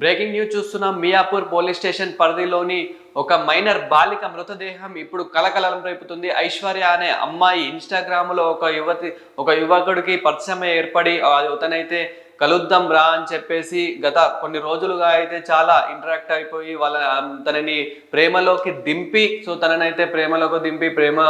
Breaking news చూస్తున్నాం. Miyapur police station పరిధిలోని ఒక మైనర్ బాలిక మృతదేహం ఇప్పుడు కలకలం రేపుతుంది. ఐశ్వర్య అనే అమ్మాయి ఇన్స్టాగ్రామ్లో ఒక యువతి ఒక యువకుడికి పరిచయం ఏర్పడి అతనైతే కలుద్దాం రా అని చెప్పేసి గత కొన్ని రోజులుగా అయితే చాలా ఇంటరాక్ట్ అయిపోయి వాళ్ళ తనని ప్రేమలోకి దింపి సో తననైతే ప్రేమలోకి దింపి ప్రేమ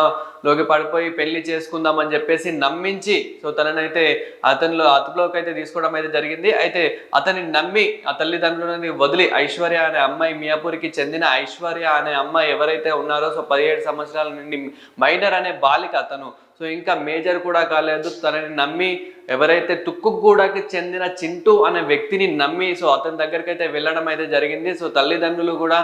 లోకి పడిపోయి పెళ్ళి చేసుకుందాం అని చెప్పేసి నమ్మించి సో తననైతే అతనిలో అదుపులోకి అయితే తీసుకోవడం అయితే జరిగింది. అయితే అతని నమ్మి ఆ తల్లిదండ్రులని వదిలి ఐశ్వర్య అనే అమ్మాయి మియాపూర్కి చెందిన ఐశ్వర్య అనే అమ్మాయి ఎవరైతే ఉన్నారో సో పదిహేడు సంవత్సరాల నుండి మైనర్ అనే బాలిక అతను. సో ఇంకా మేజర్ కూడా కాలేదు. తనని నమ్మి ఎవరైతే తుక్కుగూడకి చెందిన చింటూ అనే వ్యక్తిని నమ్మి సో అతని దగ్గరికి అయితే వెళ్ళడం అయితే జరిగింది. సో తల్లిదండ్రులు కూడా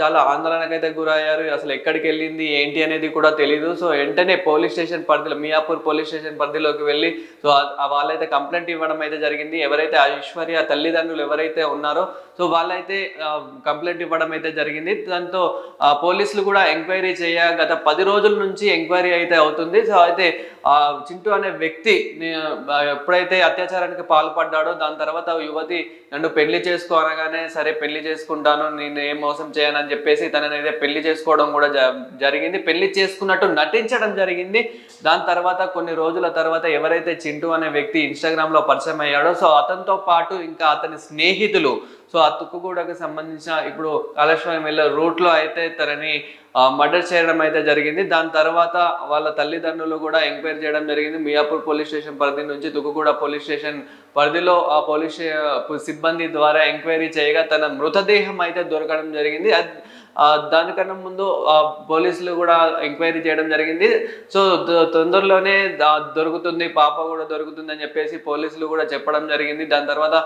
చాలా ఆందోళనకైతే గురయ్యారు. అసలు ఎక్కడికి వెళ్ళింది ఏంటి అనేది కూడా తెలియదు సో వెంటనే పోలీస్ స్టేషన్ పరిధిలో మియాపూర్ పోలీస్ స్టేషన్ పరిధిలోకి వెళ్ళి సో వాళ్ళైతే కంప్లైంట్ ఇవ్వడం అయితే జరిగింది. ఎవరైతే ఐశ్వర్య తల్లిదండ్రులు ఎవరైతే ఉన్నారో సో వాళ్ళైతే కంప్లైంట్ ఇవ్వడం అయితే జరిగింది. దాంతో పోలీసులు కూడా ఎంక్వైరీ చేయ గత పది రోజుల నుంచి ఎంక్వైరీ అయితే అవుతుంది. సో అయితే ఆ చింటూ అనే వ్యక్తి ఎప్పుడైతే అత్యాచారానికి పాల్పడ్డాడో దాని తర్వాత యువతి నన్ను పెళ్ళి చేసుకో అనగానే సరే పెళ్ళి చేసుకుంటాను నేను ఏం మోసం చేయనని చెప్పేసి తననైతే పెళ్ళి చేసుకోవడం కూడా జ- జరిగింది. పెళ్ళి చేసుకున్నట్టు నటించడం జరిగింది. దాని తర్వాత కొన్ని రోజుల తర్వాత ఎవరైతే చింటూ అనే వ్యక్తి ఇన్స్టాగ్రామ్లో పరిచయం అయ్యాడో సో అతనితో పాటు ఇంకా అతని స్నేహితులు సో ఆ తుక్కుగూడకు సంబంధించిన ఇప్పుడు కాళేశ్వరం వెళ్ళే రూట్లో అయితే తనని మర్డర్ చేయడం అయితే జరిగింది. దాని తర్వాత వాళ్ళ తల్లిదండ్రులు కూడా ఎంక్వైరీ చేయడం జరిగింది. మియాపూర్ పోలీస్ స్టేషన్ పరిధి నుంచి తుక్కుగూడ పోలీస్ స్టేషన్ పరిధిలో ఆ పోలీస్ సిబ్బంది ద్వారా ఎంక్వైరీ చేయగా తన మృతదేహం అయితే దొరకడం జరిగింది. దానికన్నా ముందు పోలీసులు కూడా ఎంక్వైరీ చేయడం జరిగింది. సో తొందరలోనే దొరుకుతుంది పాప కూడా దొరుకుతుంది అని చెప్పేసి పోలీసులు కూడా చెప్పడం జరిగింది. దాని తర్వాత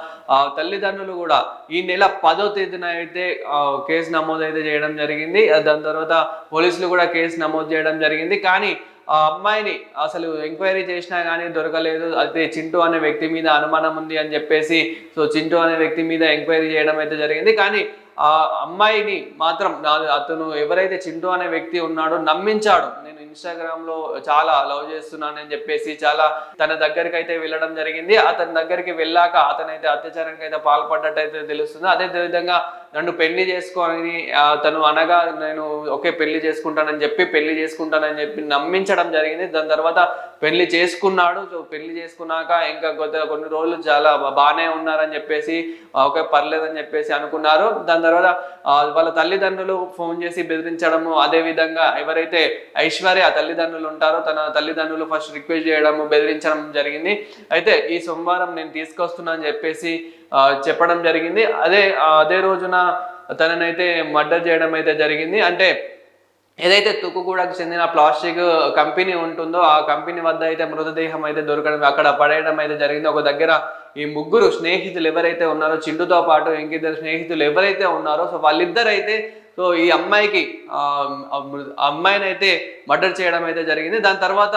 తల్లిదండ్రులు కూడా ఈ నెల పదో తేదీన అయితే కేసు నమోదు అయితే చేయడం జరిగింది. దాని తర్వాత పోలీసులు కూడా కేసు నమోదు చేయడం జరిగింది. కానీ ఆ అమ్మాయిని అసలు ఎంక్వైరీ చేసినా కానీ దొరకలేదు. అయితే చింటూ అనే వ్యక్తి మీద అనుమానం ఉంది అని చెప్పేసి సో చింటూ అనే వ్యక్తి మీద ఎంక్వైరీ చేయడం అయితే జరిగింది. కానీ ఆ అమ్మాయిని మాత్రం నా- అతను ఎవరైతే చింటూ అనే వ్యక్తి ఉన్నాడో నమ్మించాడు. నేను ఇన్స్టాగ్రామ్లో చాలా లవ్ చేస్తున్నానని చెప్పేసి చాలా తన దగ్గరికి అయితే వెళ్ళడం జరిగింది. అతని దగ్గరికి వెళ్ళాక అతనైతే అత్యాచారానికి అయితే పాల్పడ్డట్టు అయితే తెలుస్తుంది. అదే విధంగా నన్ను పెళ్ళి చేసుకొని తను అనగా నేను ఒకే పెళ్ళి చేసుకుంటానని చెప్పి పెళ్ళి చేసుకుంటానని చెప్పి నమ్మించడం జరిగింది. దాని తర్వాత పెళ్ళి చేసుకున్నాడు. సో పెళ్ళి చేసుకున్నాక ఇంకా కొద్ది కొన్ని రోజులు చాలా బాగానే ఉన్నారని చెప్పేసి ఓకే పర్లేదని చెప్పేసి అనుకున్నారు. దాని తర్వాత వాళ్ళ తల్లిదండ్రులు ఫోన్ చేసి బెదిరించడము అదే విధంగా ఎవరైతే ఐశ్వర్య తల్లిదండ్రులు ఉంటారో తన తల్లిదండ్రులు ఫస్ట్ రిక్వెస్ట్ చేయడము బెదిరించడం జరిగింది. అయితే ఈ సోమవారం నేను తీసుకొస్తున్నా అని చెప్పేసి చెప్పడం జరిగింది. అదే అదే రోజున తననైతే మర్డర్ చేయడం అయితే జరిగింది. అంటే ఏదైతే తుక్కుగూడకు చెందిన ప్లాస్టిక్ కంపెనీ ఉంటుందో ఆ కంపెనీ వద్ద అయితే మృతదేహం అయితే దొరకడం అక్కడ పడేయడం అయితే జరిగింది. ఒక దగ్గర ఈ ముగ్గురు స్నేహితులు ఎవరైతే ఉన్నారో చిండుతో పాటు ఇంకిద్దరు స్నేహితులు ఎవరైతే ఉన్నారో సో వాళ్ళిద్దరైతే సో ఈ అమ్మాయికి ఆ అమ్మాయిని అయితే మర్డర్ చేయడం అయితే జరిగింది. దాని తర్వాత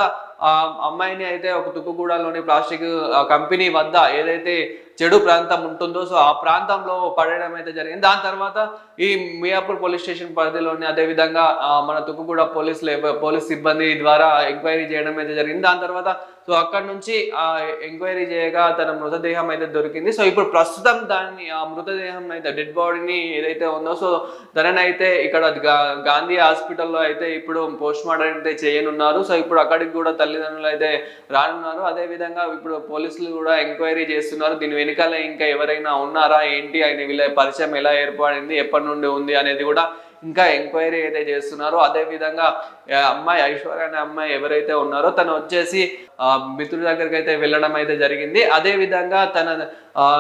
అమ్మాయిని అయితే ఒక తుక్కుగూడలోని ప్లాస్టిక్ కంపెనీ వద్ద ఏదైతే చెడు ప్రాంతం ఉంటుందో సో ఆ ప్రాంతంలో పడడం అయితే జరిగింది. దాని తర్వాత ఈ మియాపూర్ పోలీస్ స్టేషన్ పరిధిలోని అదే విధంగా మన తుక్కుగూడ పోలీస్ పోలీస్ సిబ్బంది ద్వారా ఎంక్వైరీ చేయడం అయితే జరిగింది. దాని తర్వాత సో అక్కడ నుంచి ఆ ఎంక్వైరీ చేయగా తన మృతదేహం అయితే దొరికింది. సో ఇప్పుడు ప్రస్తుతం దాన్ని ఆ మృతదేహం అయితే డెడ్ బాడీని ఏదైతే ఉందో సో తననైతే ఇక్కడ గాంధీ హాస్పిటల్లో అయితే ఇప్పుడు పోస్ట్ మార్టం అయితే చేయనున్నారు. సో ఇప్పుడు అక్కడికి కూడా తల్లిదండ్రులు అయితే రానున్నారు. అదే విధంగా ఇప్పుడు పోలీసులు కూడా ఎంక్వైరీ చేస్తున్నారు. దీని వెనకాల ఇంకా ఎవరైనా ఉన్నారా? ఏంటి? ఆయన వీళ్ళ పరిచయం ఎలా ఏర్పడింది? ఎప్పటి నుండి ఉంది అనేది కూడా ఇంకా ఎంక్వైరీ అయితే చేస్తున్నారు. అదే విధంగా అమ్మాయి ఐశ్వర్య అనే అమ్మాయి ఎవరైతే ఉన్నారో తను వచ్చేసి మిత్రుడి దగ్గరికి అయితే వెళ్ళడం అయితే జరిగింది. అదే విధంగా తన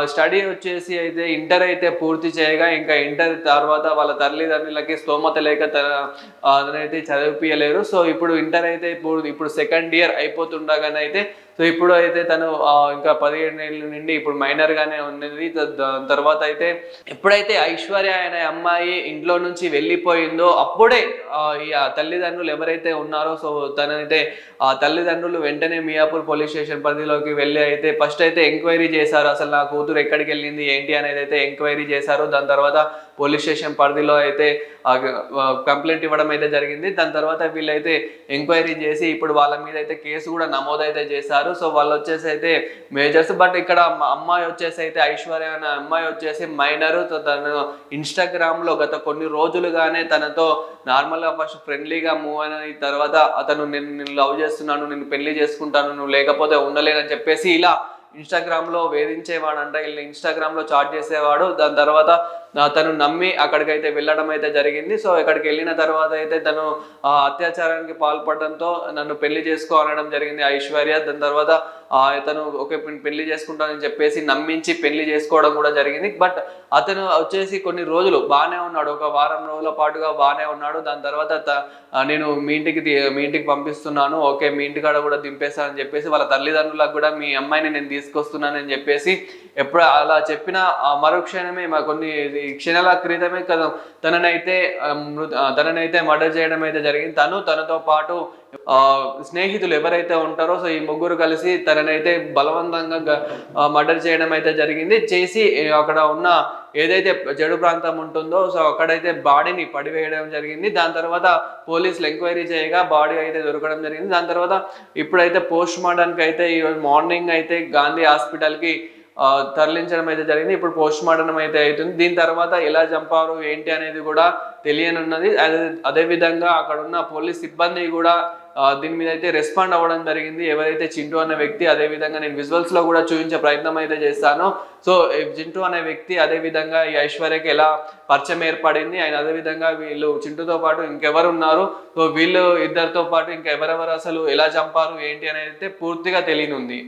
స్టడీ వచ్చేసి అయితే ఇంటర్ అయితే పూర్తి చేయగా ఇంకా ఇంటర్ తర్వాత వాళ్ళ తల్లిదండ్రులకి స్తోమత లేక తనైతే చదివిపించలేరు సో ఇప్పుడు ఇంటర్ అయితే ఇప్పుడు ఇప్పుడు సెకండ్ ఇయర్ అయిపోతుండగానైతే సో ఇప్పుడు అయితే తను ఇంకా పదిహేడు ఏళ్ళ నుండి ఇప్పుడు మైనర్ గానే ఉన్నది. దాని తర్వాత అయితే ఎప్పుడైతే ఐశ్వర్య అనే అమ్మాయి ఇంట్లో నుంచి వెళ్ళిపోయిందో అప్పుడే ఆ, ఈ తల్లిదండ్రులు ఎవరైతే ఉన్నారో సో తనైతే ఆ తల్లిదండ్రులు వెంటనే మియాపూర్ పోలీస్ స్టేషన్ పరిధిలోకి వెళ్ళి అయితే ఫస్ట్ అయితే ఎంక్వైరీ చేశారు. అసలు నా కూతురు ఎక్కడికి వెళ్ళింది ఏంటి అనేది అయితే ఎంక్వైరీ చేశారు. దాని తర్వాత పోలీస్ స్టేషన్ పరిధిలో అయితే కంప్లైంట్ ఇవ్వడం అయితే జరిగింది. దాని తర్వాత వీళ్ళైతే ఎంక్వైరీ చేసి ఇప్పుడు వాళ్ళ మీద అయితే కేసు కూడా నమోదైతే చేశారు. సో వాళ్ళు వచ్చేసి అయితే మేజర్స్ బట్ ఇక్కడ మా అమ్మాయి వచ్చేసి అయితే ఐశ్వర్య అనే అమ్మాయి వచ్చేసి మైనర్. తను ఇన్స్టాగ్రామ్లో గత కొన్ని రోజులుగానే తనతో నార్మల్గా ఫస్ట్ ఫ్రెండ్లీగా మూవ్ అయిన తర్వాత అతను నేను నేను లవ్ చేస్తున్నాను నేను పెళ్ళి చేసుకుంటాను నువ్వు లేకపోతే ఉండలేనని చెప్పేసి ఇలా ఇన్స్టాగ్రామ్లో లో అంట వీళ్ళని ఇన్స్టాగ్రామ్లో చాట్ చేసేవాడు. దాని తర్వాత తను నమ్మి అక్కడికైతే వెళ్ళడం అయితే జరిగింది. సో ఇక్కడికి వెళ్ళిన తర్వాత అయితే తను అత్యాచారానికి పాల్పడడంతో నన్ను పెళ్ళి చేసుకో అనడం జరిగింది ఐశ్వర్య. దాని తర్వాత ఇతను ఓకే పెళ్ళి చేసుకుంటానని చెప్పేసి నమ్మించి పెళ్ళి చేసుకోవడం కూడా జరిగింది. బట్ అతను వచ్చేసి కొన్ని రోజులు బాగానే ఉన్నాడు. ఒక వారం రోజుల పాటుగా బాగానే ఉన్నాడు. దాని తర్వాత త- నేను మీ ఇంటికి మీ ఇంటికి పంపిస్తున్నాను. ఓకే మీ ఇంటికాడ కూడా దింపేస్తానని చెప్పేసి వాళ్ళ తల్లిదండ్రులకు కూడా మీ అమ్మాయిని నేను తీసుకొస్తున్నానని చెప్పేసి ఎప్పుడు అలా చెప్పిన మరుక్షణమే మా కొన్ని క్షణాల క్రితమే కదా తననైతే తననైతే మర్డర్ చేయడం అయితే జరిగింది. తను తనతో పాటు స్నేహితులు ఎవరైతే ఉంటారో సో ఈ ముగ్గురు కలిసి అయితే బలవంతంగా మర్డర్ చేయడం అయితే జరిగింది. చేసి అక్కడ ఉన్న ఏదైతే చెడు ప్రాంతం ఉంటుందో సో అక్కడైతే బాడీని పడివేయడం జరిగింది. దాని తర్వాత పోలీసులు ఎంక్వైరీ చేయగా బాడీ అయితే దొరకడం జరిగింది. దాని తర్వాత ఇప్పుడైతే పోస్ట్ మార్టంకి అయితే ఈరోజు మార్నింగ్ అయితే గాంధీ హాస్పిటల్కి తరలించడం అయితే జరిగింది. ఇప్పుడు పోస్ట్ మార్టం అయితే అవుతుంది. దీని తర్వాత ఎలా చంపారు ఏంటి అనేది కూడా తెలియనున్నది. అదే అదే విధంగా అక్కడ ఉన్న పోలీస్ సిబ్బంది కూడా దీని మీద అయితే రెస్పాండ్ అవ్వడం జరిగింది. ఎవరైతే చింటూ అనే వ్యక్తి అదే విధంగా నేను విజువల్స్లో కూడా చూపించే ప్రయత్నం అయితే చేస్తాను. సో చింటూ అనే వ్యక్తి అదే విధంగా ఈ ఐశ్వర్యకి ఎలా పరిచయం ఏర్పడింది ఆయన అదే విధంగా వీళ్ళు చింటూతో పాటు ఇంకెవరు ఉన్నారు. సో వీళ్ళు ఇద్దరితో పాటు ఇంకెవరెవరు అసలు ఎలా చంపారు ఏంటి అనేది అయితే పూర్తిగా తెలియనుంది.